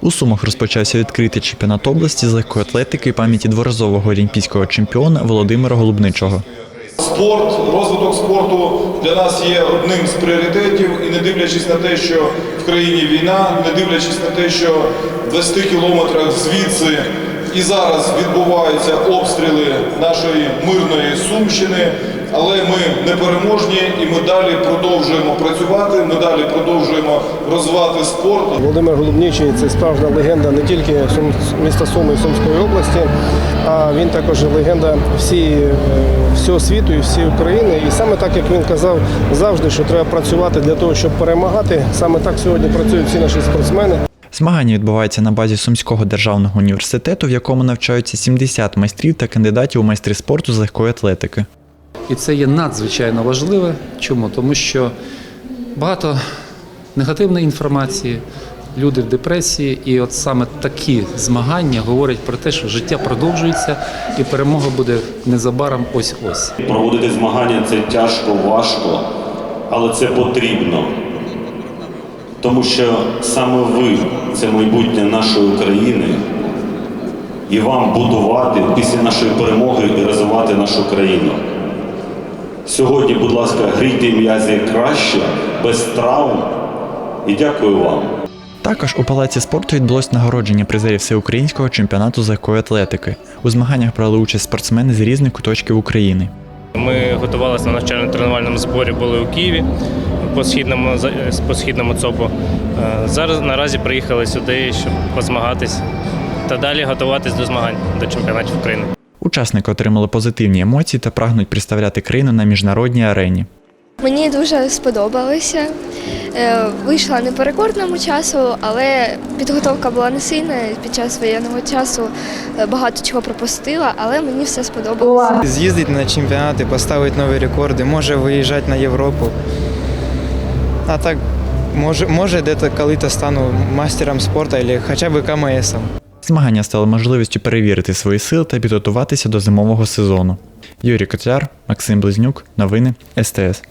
У Сумах розпочався відкритий чемпіонат області з легкої атлетики пам'яті дворазового олімпійського чемпіона Володимира Голубничого. Спорт, розвиток спорту для нас є одним з пріоритетів, і не дивлячись на те, що в країні війна, не дивлячись на те, що в 20 кілометрах звідси і зараз відбуваються обстріли нашої мирної Сумщини, але ми непереможні і ми далі продовжуємо працювати, ми далі продовжуємо розвивати спорт. Володимир Голубнічий це справжня легенда не тільки міста Суми і Сумської області, а він також легенда всі, всього світу і всієї України. І саме так, як він казав завжди, що треба працювати для того, щоб перемагати. Саме так сьогодні працюють всі наші спортсмени. Змагання відбуваються на базі Сумського державного університету, в якому навчаються 70 майстрів та кандидатів у майстри спорту з легкої атлетики. І це є надзвичайно важливе. Чому? Тому що багато негативної інформації, люди в депресії, і от саме такі змагання говорять про те, що життя продовжується і перемога буде незабаром ось-ось. Проводити змагання це тяжко, важко, але це потрібно. Тому що саме ви це майбутнє нашої України, і вам будувати після нашої перемоги і розвивати нашу країну. Сьогодні, будь ласка, грійте м'язі краще, без травм. І дякую вам. Також у палаці спорту відбулось нагородження призерів всеукраїнського чемпіонату з легкої атлетики. У змаганнях брали участь спортсмени з різних куточків України. Ми готувалися на навчально-тренувальному зборі, були у Києві по східному по східному ЦОПу. Е, Зараз наразі приїхали сюди, щоб позмагатись та далі готуватись до змагань до чемпіонатів України. Учасники отримали позитивні емоції та прагнуть представляти країну на міжнародній арені. Мені дуже сподобалося. Е, Вийшла не по рекордному часу, але підготовка була не сильна. Під час воєнного часу е, багато чого пропустила, але мені все сподобалося. з'їздити на чемпіонати, поставити нові рекорди, може виїжджати на Європу. А так, може, може десь коли-то стану мастером спорту або хоча б КМСом. Змагання стали можливістю перевірити свої сили та підготуватися до зимового сезону. Юрій Котляр, Максим Близнюк, новини СТС.